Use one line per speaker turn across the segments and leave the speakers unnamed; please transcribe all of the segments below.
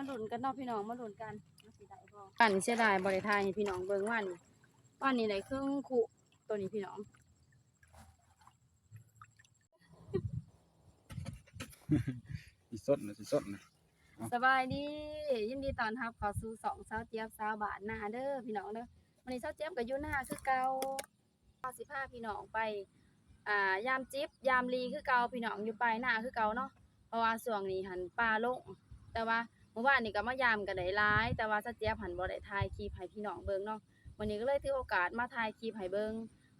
มาหลุนกันเนาะพี่น้องมาหลุนกันว่าสิได้บ่ปั่นเสียดายบ่ได้ทายให้พี่น้องเบิ่งว่านี่ว่านี่ได้ครึ่งคุตัวนี้พี่น้อง
สิสดนะสิสดนะ
สบายดียินดีต้อนรับเข้าสู่สองสาวเจี๊ยบสาวบาทหน้าเด้อพี่น้องเด้อวันนี้สาวเจี๊ยบก็อยู่หน้าคือเก่าสิพาพี่น้องไปอ่ายามจิบยามลีคือเก่าพี่น้องอยู่ไปหน้าคือเก่าเนาะเพราะว่าช่วงนี้หันปลาลงแต่ว่าเมื่อวานนี่ก็มายามกันได้หลาย แต่ว่าสเจี๊ยบหันบ่ได้ถ่ายคลิปให้พี่น้องเบิ่งเนาะวันนี้ก็เลยถือโอกาสมาถ่ายคลิปให้เบิ่ง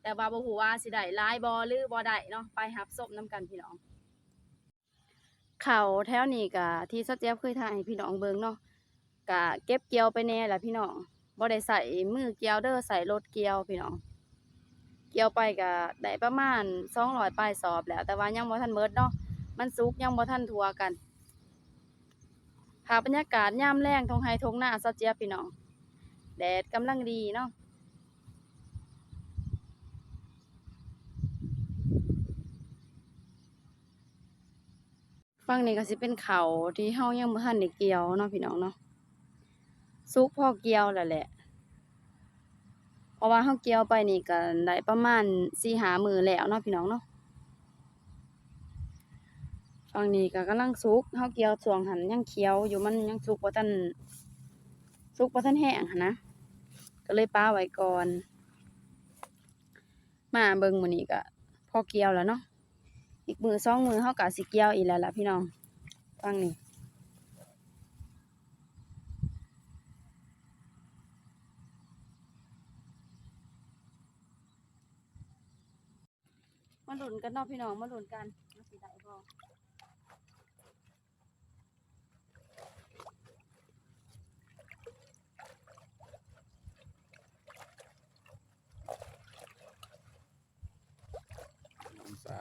แต่ว่าบ่ฮู้ว่าสิได้หลายบ่หรือบ่ได้เนาะไปรับศพนํกันพี่น้องเขาแถวนี้กะที่สเจี๊ยบเคยถ่ายให้พี่น้องเบิ่งเนาะกะเก็บเกี่ยวไปแน่แหละพี่น้องบ่ได้ใส่มือเกี่ยวเด้อใส่รถเกี่ยวพี่น้อง เกี่ยวไปกะได้ประมาณ200ปลายสอบแล้ว แต่ว่ายังบ่ทันเบิดเนาะมันสุกยังบ่ทันทั่วกัน ภาพบรรยากาศยามแลงทงไฮทงหน้าสเจียพี่น้อง แดดกำลังดีเนาะฝั่งนี้ก็สิเป็นเขาที่เฮายังบ่ทันได้เกี่ยวเนาะพี่น้องเนาะสุกพ่อเกี่ยวแล้วแหละ เพราะว่าเฮาเกี่ยวไปนี่ก็ได้ประมาณ4-5มื้อแล้วเนาะพี่น้องเนาะ ฝั่งนี้ก็กำลังสุกเฮาเกี่ยวช่วงหันยังเขียวอยู่มันยังสุกบ่ทันสุกบ่ทันแห้งหันนะก็เลยป้าไว้ก่อน มาเบิ่งมื้อนี้ก็พอเกี่ยวแล้วเนาะอีกมือสองมือเขากะสิเกี่ยวอีกแล้วล่ะพี่น้องฟังนี่มาหลุนกันเนาะพี่น้องมาหลุนกันมาสิได้บ่
องศา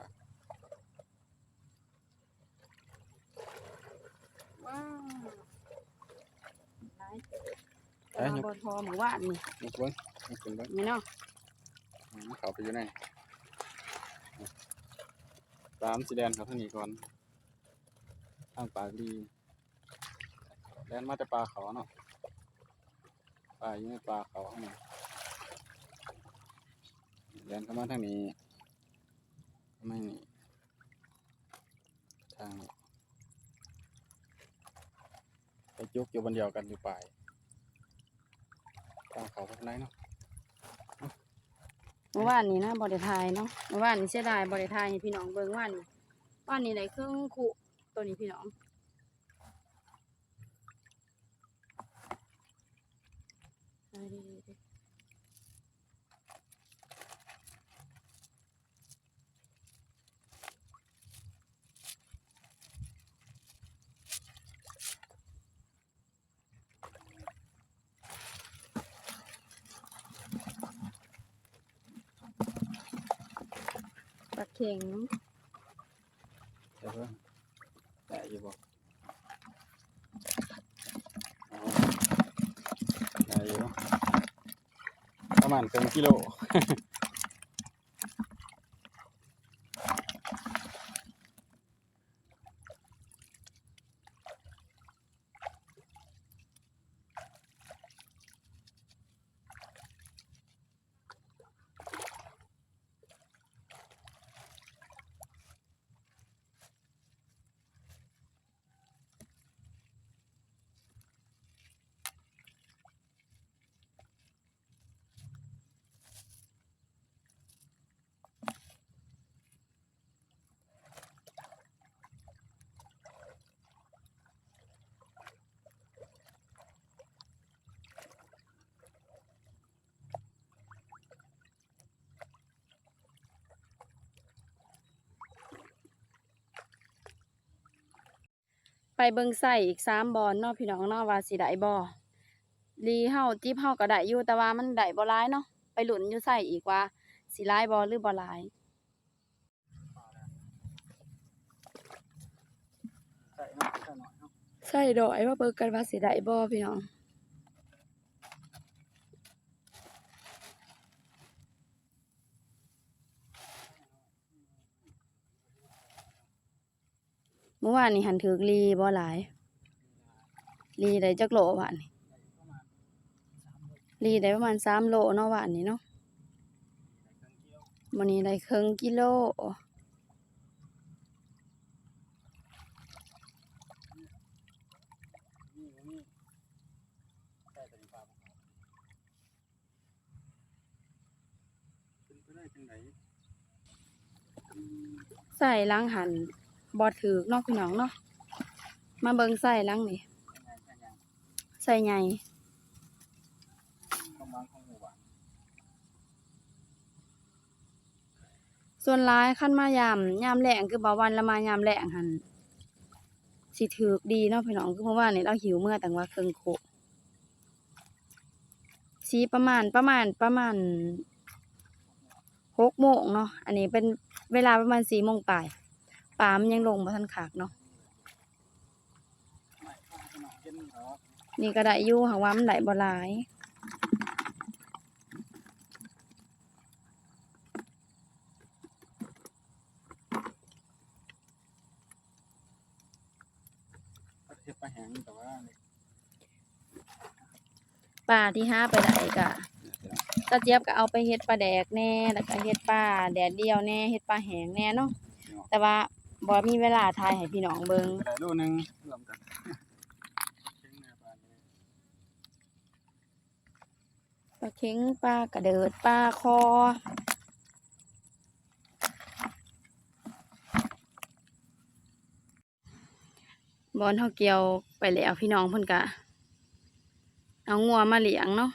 ว้าวได้ แต่ว่าบ่พอหมู่ว่านนี่
ยกเบิ้งยกขึ้นเบิ้ง
นี่เนาะ
อืมเขาไปอยู่ไหนตามสีแดนเขาทางนี้ก่อนทางปากดีแดนมาแต่ปลาเขาเนาะปลาอยู่ในปลาเขาข้างในแดนเข้ามาทางนี้เข้ามานี่ทางนี้ไปจุกอยู่บนเดียวกันอยู่ปลาย ปลาเขาข้างในเนาะ
เมื่อวานนี้นะบริทายเนาะเมื่อวานนี้เสียดายบริทายให้พี่น้องเบิ่งว่านว่านนี้ได้ครื่องขุตัวนี้พี่น้อง แข็ง
เดี๋ยวเพิ่งได้อยู่บ่เอาได้อยู่ประมาณเกินกิโล
ไปเบิ่งใส่อีกสามบอนเนาะพี่น้องเนาะว่าสิได้บ่ลีเฮาจิบเฮาก็ได้อยู่แต่ว่ามันได้บ่หลายเนาะไปหลุนอยู่ใส่อีกว่าสิหลายบ่หรือบ่หลาย
ใส่เนาะใส่หน่อยเนาะ
ใส่ดอยว่าเบิ่งกันว่าสิได้บ่พี่น้อง เมื่อวานนี่หันถือลีบ่หลาย ลีได้จักโลวานนี่
ประมาณลี
ได้ประมาณสามโลเนาะวานนี่เนาะ
วั
นนี้ได้ครึ่งกิโล
ใช่ลาเป็นไปได้จังไหน
ใส่ล้างหันบ่ถือนาะพี่น้องเนาะมาเบิงใส่ล้างนี่
ไงยังไง
ใส่ใหญ่ส่วนร้ายขั้นมายามยามแรงคือบ่วันละมายามแรงหันสิถือดีเนาะพี่น้องคือเพราะว่านี่เราหิวเมื่อแต่ว่าเครื่องโคสีประมาณประมาณประมาณหกโมงเนาะอันนี้เป็นเวลาประมาณสี่โมงปลาย ปลามันยังลงมาทันขากเนาะ
ไม่ข้าดเนาะ
นี่ก็ได้ยู่หาว่ามันได้บ่หลาย
ก็เทียบปลาแห้งแต่ว่าเนี่ย
ปลาที่ห้าไปได้ก็ตาเจี๊ยบก็เอาไปเฮ็ดปลาแดกแน่ แล้วก็เฮ็ดปลาแดดเดียวแน่ เฮ็ดปลาแหงแน่เนาะ แต่ว่า บ่มีเวลาถ่ายให้พี่น้องเบิง
ได้ลูกหนึ่งรวมกันเชียงนาบาเลย
ปลาเค็งปลากระเดิดปลาคอ บอนเฮาเกี่ยวไปแล้วพี่น้องเพิ่นกะ เอางัวมาเลี้ยงเนาะ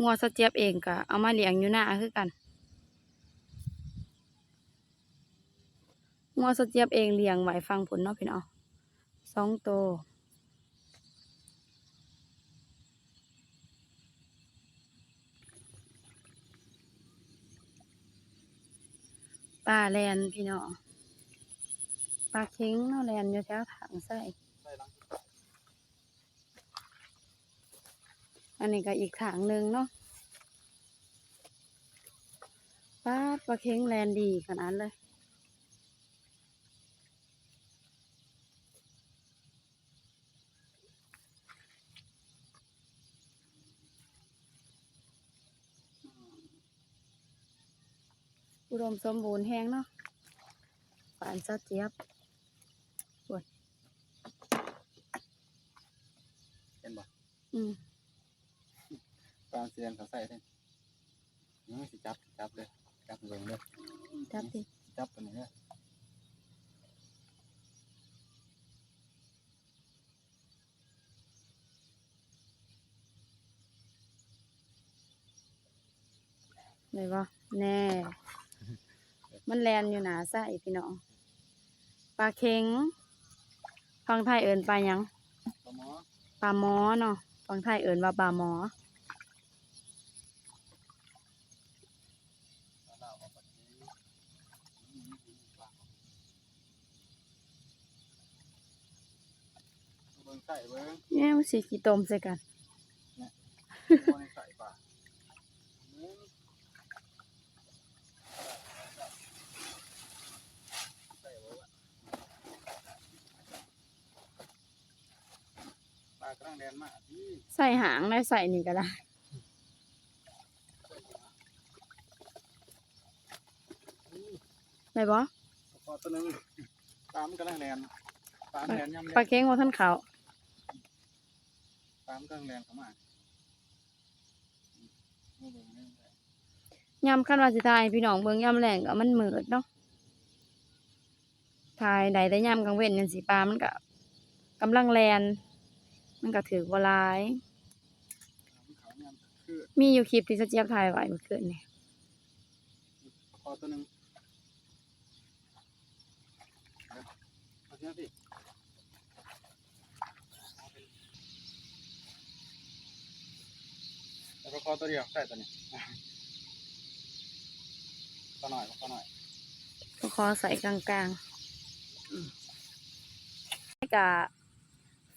งัวสะเจี๊ยบเองก็เอามาเลี้ยงอยู่หน้าคือกัน งัวสเจียบเองเลี้ยงไว้ฟังผลเนาะพี่น้องสองโตวปลาแลนพี่น้องปลาเค็งเนาะแลนอยู่แถวถังใส่อันนี้ก็อีกถังหนึ่งเนาะปลาปลาเค็งแลนดีขนาดเลย อุดมสมบูรณ์แห้งเนาะฝานซะเจี๊ยบ
เห็นบ่
อืม
ปลาเสียนเขาใส่เลยนี่สิจับจับเลยจับลงเลย
จับดิ
จับตัวนี้เลย
เลยบ่แน่ มันแลนอยู่หนาใส่พี่น้องปลาเค็งฟังไทยเอินปลาหยัง
ปลาหมอ
ปลาหมอเนาะฟังไทยเอินว่าปลาหมอ
ปลาเหล่าปลาปลาจีเบิ้งใส่เบิ้ง
เนี่ยมันสีขี้ต้มใส่กัน
บ่ได้ใส่ปลาเบิ้งใส่ไว้ว่ะปลากำลังแดนมากที่
ใส่ หางได้ใส่นี่ก็ได้ได้บ่
พอตัวหนึงปลามันกำลังแดนปลามันแดนย่ำ
ปลา
เลย
เค็งว่าท่านเขา
ปลามันกำลังแดนเข้ามาอืมนี่เบิ่งนี่ได้
ยำขั้นว่าสิทายให้พี่น้องเบิ่งยำแรงก็มันมืดเนาะทายใดแต่ยำกลางเว้นจังสิปลามันก็กำลังแลนมันก็ถือว่าหลาย
เขาเนี่ยคือ
มีอยู่คลิปที่สเจี๊ยบถ่ายไว้เมื่อคืนนี่
พอตัวหนึ่งเอาเสียสิแล้วก็คอตัวเดียวใส่ตัวนี้ก็หน่อยก็หน่อย
ก็ขอใส่กลางๆให้กะ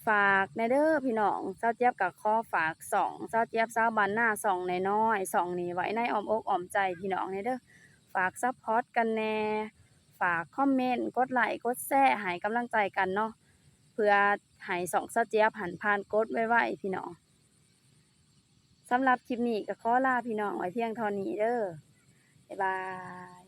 ฝากในเด้อพี่น้องเจ้าเจี๊ยบกับข้อฝากสองเจ้าเจี๊ยบเจ้าบันหน้าสองในน้อยสองนี้ไว้ในอ้อมอกอ้อมใจพี่น้องในเด้อฝากซัพพอร์ตกันแน่ฝากคอมเมนต์กดไลค์กดแชร์ให้กำลังใจกันเนาะเพื่อให้สองเซาเจี๊ยบหันผ่านกดไว้ๆพี่น้องสำหรับคลิปนี้ก็ขอลาพี่น้องไว้เพียงเท่านี้เด้อบ๊ายบาย